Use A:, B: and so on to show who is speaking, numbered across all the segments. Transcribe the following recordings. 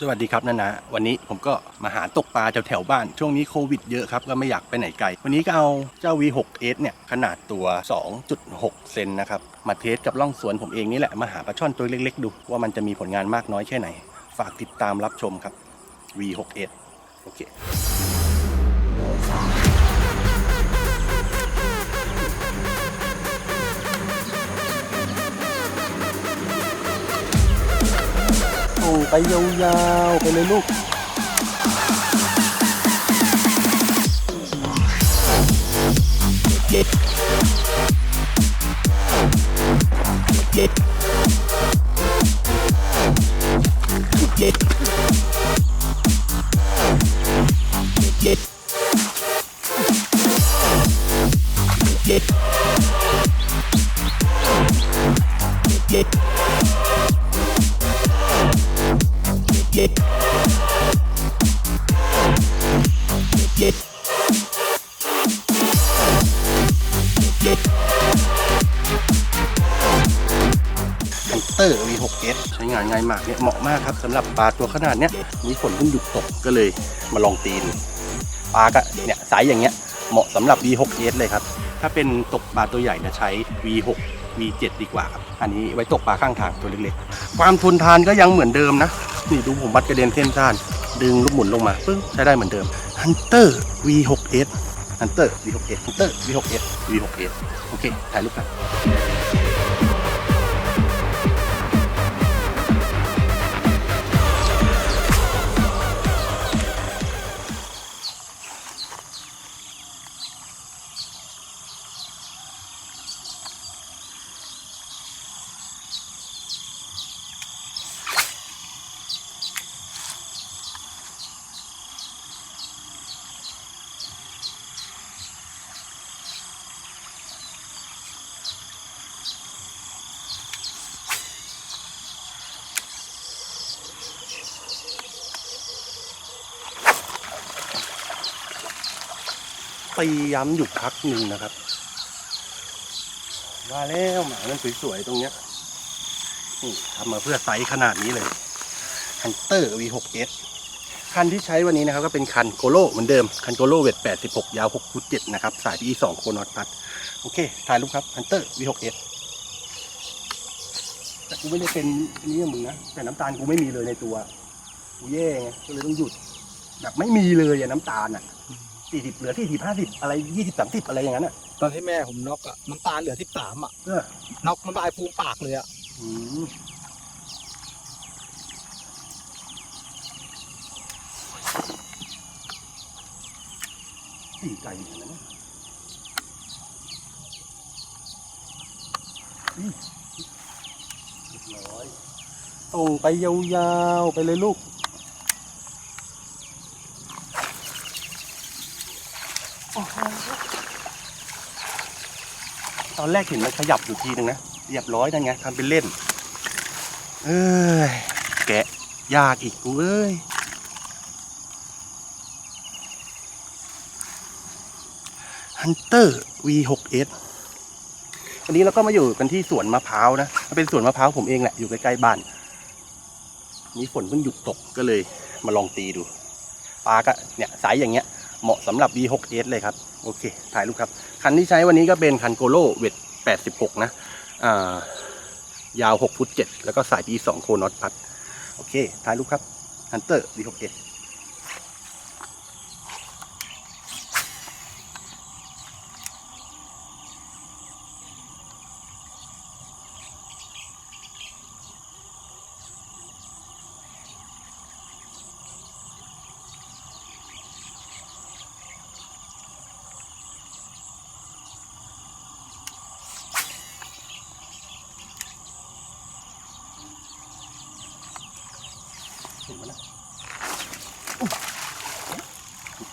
A: สวัสดีครับนานะวันนี้ผมก็มาหาตกปลาแถวแถวบ้าน ช่วงนี้โควิดเยอะครับ ก็ไม่อยากไปไหนไกล วันนี้ก็เอาเจ้า V6S เนี่ย ขนาดตัว 2.6 เซนนะครับ มาเทสกับล่องสวนผมเองนี่แหละ มาหาปลาช่อนตัวเล็กๆ ดู ว่ามันจะมีผลงานมากน้อยแค่ไหน ฝากติดตามรับชมครับ V6S โอเค โอ้ไปยา วๆไปเตอร์ V6S ใช้งานง่ายมากเนี่ยเหมาะมากครับสำหรับปลาตัวขนาดเนี้ยมีฝนเพิ่งหยุดตกก็เลยมาลองตีดูปลาก็เนี่ยสายอย่างเงี้ยเหมาะสำหรับ V6S เลยครับถ้าเป็นตกปลาตัวใหญ่จะใช้ V6 V7 ดีกว่าครับอันนี้ไว้ตกปลาข้างทางตัวเล็กๆ ความทนทานก็ยังเหมือนเดิมนะ นี่ดูผมวัดกระเด็นเส้นซ่าน ดึงลูกหมุนลงมาปึ้งใช้ได้เหมือนเดิม Hunter V6S Hunter V6S Hunter V6S V6S โอเค ถ่ายรูปกัน ตีย้ำอยู่พักหนึ่งนะครับ ว่าแล้วหมามันสวยๆตรงเนี้ยนี่ทำมาเพื่อไซส์ขนาดนี้เลย Hunter V6S คันที่ใช้วันนี้นะครับก็เป็นคันโกโลเหมือนเดิม คันโกโลเวท86 ยาว6ฟุต7นะครับ สาย PE 2 โคนอตพัด โอเค ถ่ายรูปครับ Hunter V6S แต่กูไม่ได้เป็นนี่มึงนะ แต่น้ำตาลกูไม่มีเลยในตัว กูแย่ไงก็เลยต้องหยุด แบบไม่มีเลยอะน้ำตาลอะ สี่สิบเหลือสี่สิบห้าสิบอะไรยี่สิบสามสิบอะไรอย่างนั้นอะ
B: ตอนที่แม่ผมน็อกอะน้ำตาลเหลือที่สามอะ
A: เออ
B: น็อกน้ำลายฟูมปากเลยอะ
A: อืมสี่ไก่เหมือนกันนะอืมเรียบร้อยตรงไปยาวๆไปเลยลูก อนแรกเห็นมันขยับอยู่ทีนึงนะเรียบร้อยนั่นไงทำเป็นเล่น เอ้ยแกะยากอีกกูเอ้ย Hunter V6S วันนี้เราก็มาอยู่กันที่สวนมะพร้าวนะมันเป็นสวนมะพร้าวผมเองแหละ อยู่ใกล้ๆบ้าน นี่ฝนเพิ่งหยุดตกก็เลยมาลองตีดู ปลาก็เนี่ยสายอย่างเงี้ย เหมาะสำหรับ V6S เลยครับ โอเค ถ่ายรูปครับ คันที่ใช้วันนี้ก็เป็นคันโกโลเวทหกนะอ่ายาวหกฟุตเจ็ดแล้วก็สายปีสองโคโนอตพัด โอเค ถ่ายรูปครับฮันเตอร์ D61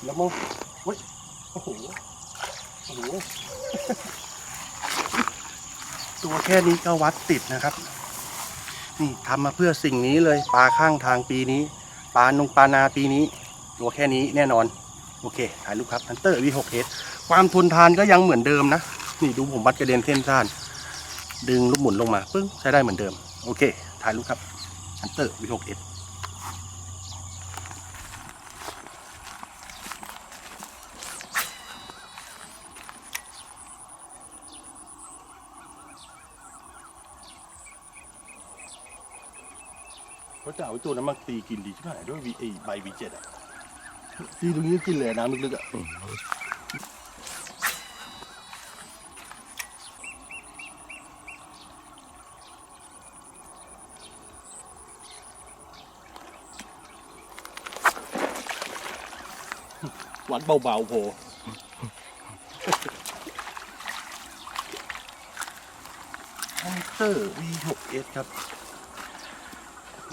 A: แล้วมั้งเฮ้ยโอ้โหโอ้โหตัวแค่นี้ก็วัดติดนะครับ นี่ทำมาเพื่อสิ่งนี้เลยปลาข้างทางปีนี้ปลานงปลานาปีนี้ ตัวแค่นี้แน่นอน โอเคถ่ายรูปครับ Hunter V6S ความทนทานก็ยังเหมือนเดิมนะ นี่ดูผมวัดกระเด็นเส้นซ่านดึงลูกหมุนลงมาปึ้งใช้ได้เหมือนเดิม โอเค ถ่ายรูปครับ Hunter V6S เขาจะเอาไอ้ตัวนั้นมาตีกินดีที่ไหนด้วยวีไอใบวีเจ็ดอะตีตรงนี้ก็กินเลยอะน้ำลึกๆอะวัดเบาๆโพฮันเตอร์ V6S ครับ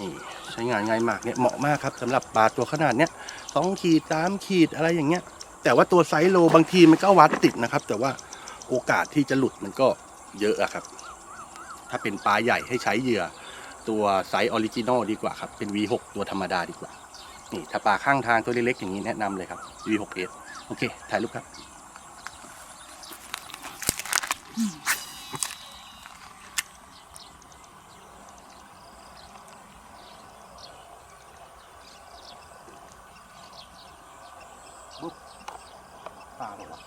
A: นี่ใช้งานง่ายมากเนี่ยเหมาะมากครับสำหรับปลาตัวขนาดเนี้ยสองขีดสามขีดอะไรอย่างเงี้ย แต่ว่าตัวไซส์โลบางทีมันก็วัดติดนะครับ แต่ว่าโอกาสที่จะหลุดมันก็เยอะอะครับ ถ้าเป็นปลาใหญ่ให้ใช้เหยื่อ ตัวไซส์ออริจินอลดีกว่าครับ เป็น V6 ตัวธรรมดาดีกว่า นี่ถ้าปลาข้างทางตัวเล็กๆอย่างนี้แนะนำเลยครับ V6S โอเค ถ่ายรูปครับ ปลาบอว่า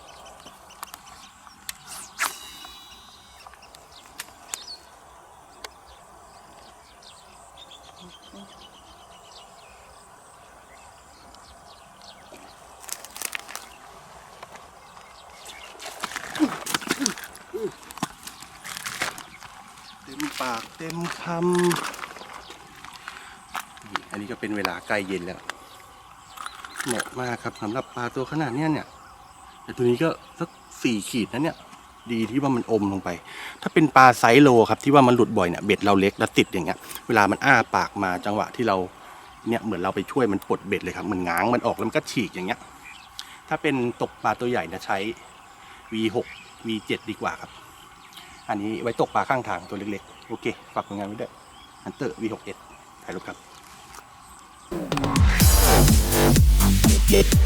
A: เต็มปากเต็มคำ อันนี้ก็เป็นเวลาใกล้เย็นแล้ว เหมาะมากครับสำหรับปลาตัวขนาดเนี้ยเนี่ย แต่ตัวนี้ก็สักสี่ขีดนะเนี่ย ดีที่ว่ามันอมลงไป ถ้าเป็นปลาไซส์โลครับที่ว่ามันหลุดบ่อยเนี่ยเบ็ดเราเล็กแล้วติดอย่างเงี้ย เวลามันอ้าปากมาจังหวะที่เราเนี่ยเหมือนเราไปช่วยมันปลดเบ็ดเลยครับมันง้างมันออกแล้วมันก็ฉีกอย่างเงี้ย ถ้าเป็นตกปลาตัวใหญ่นะใช้ V6 V7 ดีกว่าครับ อันนี้ไว้ตกปลาข้างทางตัวเล็กๆ โอเค ฝากผลงานไว้ด้วยฮันเตอร์ V6S ถ่ายรูปครับ
C: Yeah.